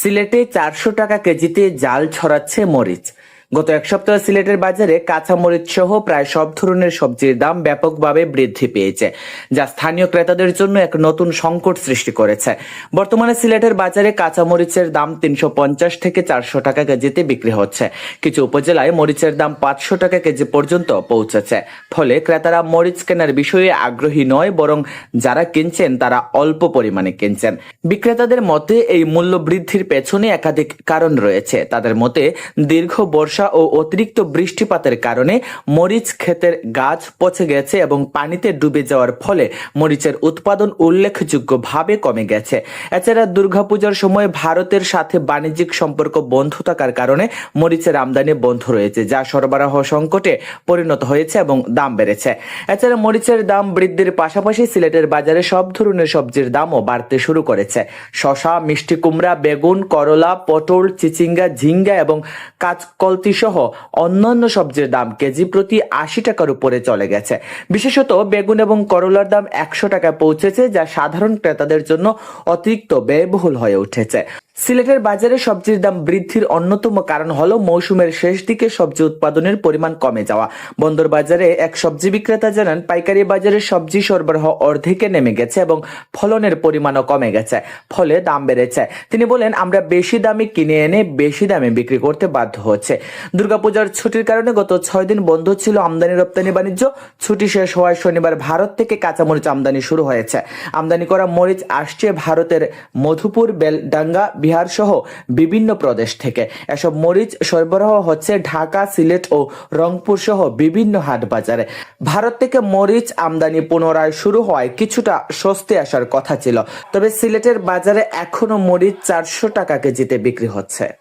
সিলেটে চারশো টাকা কেজিতে জাল ছড়াচ্ছে মরিচ। গত এক সপ্তাহ সিলেটের বাজারে কাঁচা মরিচ সহ প্রায় সব ধরনের সবজির দাম ব্যাপকভাবে বৃদ্ধি পেয়েছে, যা স্থানীয় ক্রেতাদের জন্য এক নতুন সংকট সৃষ্টি করেছে। বর্তমানে সিলেটের বাজারে কাঁচা মরিচের দাম তিনশো পঞ্চাশ থেকে চারশো টাকা কেজিতে বিক্রি হচ্ছে। কিছু উপজেলায় মরিচের দাম পাঁচশো টাকা কেজি পর্যন্ত পৌঁছেছে। ফলে ক্রেতারা মরিচ কেনার বিষয়ে আগ্রহী নয়, বরং যারা কিনছেন তারা অল্প পরিমাণে কিনছেন। বিক্রেতাদের মতে এই মূল্য বৃদ্ধির পেছনে একাধিক কারণ রয়েছে। তাদের মতে দীর্ঘ বর্ষা ও অতিরিক্ত বৃষ্টিপাতের কারণে মরিচ ক্ষেতের গাছ পচে গেছে এবং পানিতে ডুবে যাওয়ার ফলে মরিচের উৎপাদন উল্লেখযোগ্যভাবে কমে গেছে। এছাড়া দুর্গাপূজার সময় ভারতের সাথে বাণিজ্যিক সম্পর্ক বন্ধ থাকার কারণে মরিচের আমদানি বন্ধ রয়েছে, যা সরবরাহ সংকটে পরিণত হয়েছে এবং দাম বেড়েছে। এছাড়া মরিচের দাম বৃদ্ধির পাশাপাশি সিলেটের বাজারে সব ধরনের সবজির দামও বাড়তে শুরু করেছে। শশা মিষ্টি কুমড়া, বেগুন, করলা, পটল, চিচিঙ্গা, ঝিঙ্গা এবং কাঁচকলতি সহ অন্যান্য সবজির দাম কেজি প্রতি আশি টাকার উপরে চলে গেছে। বিশেষত বেগুন এবং করলার দাম একশো টাকায় পৌঁছেছে, যা সাধারণ ক্রেতাদের জন্য অতিরিক্ত ব্যয়বহুল হয়ে উঠেছে। সিলেটের বাজারে সবজির দাম বৃদ্ধির অন্যতম কারণ হলো মৌসুমের শেষ দিকে সবজি উৎপাদনের পরিমাণ কমে যাওয়া। বন্দর বাজারে এক সবজি বিক্রেতা জানান, পাইকারি বাজারে সবজি সরবরাহ অর্ধেকে নেমে গেছে এবং ফলনের পরিমাণও কমে গেছে, ফলে দাম বেড়েছে। তিনি বলেন, আমরা বেশি দামে কিনে এনে বেশি দামে বিক্রি করতে বাধ্য হচ্ছে। দুর্গাপূজার ছুটির কারণে গত ছয় দিন বন্ধ ছিল আমদানি রপ্তানি বাণিজ্য। ছুটি শেষ হওয়ায় শনিবার ভারত থেকে কাঁচামরিচ আমদানি শুরু হয়েছে। আমদানি করা মরিচ আসছে ভারতের মধুপুর, বেলডাঙ্গা বিহার সহ বিভিন্ন প্রদেশ থেকে। এসব মরিচ সরবরাহ হচ্ছে ঢাকা, সিলেট ও রংপুর সহ বিভিন্ন হাট বাজারে। ভারত থেকে মরিচ আমদানি পুনরায় শুরু হওয়ায় কিছুটা স্বস্তি আসার কথা ছিল। তবে সিলেটের বাজারে এখনও মরিচ চারশো টাকা কেজিতে বিক্রি হচ্ছে।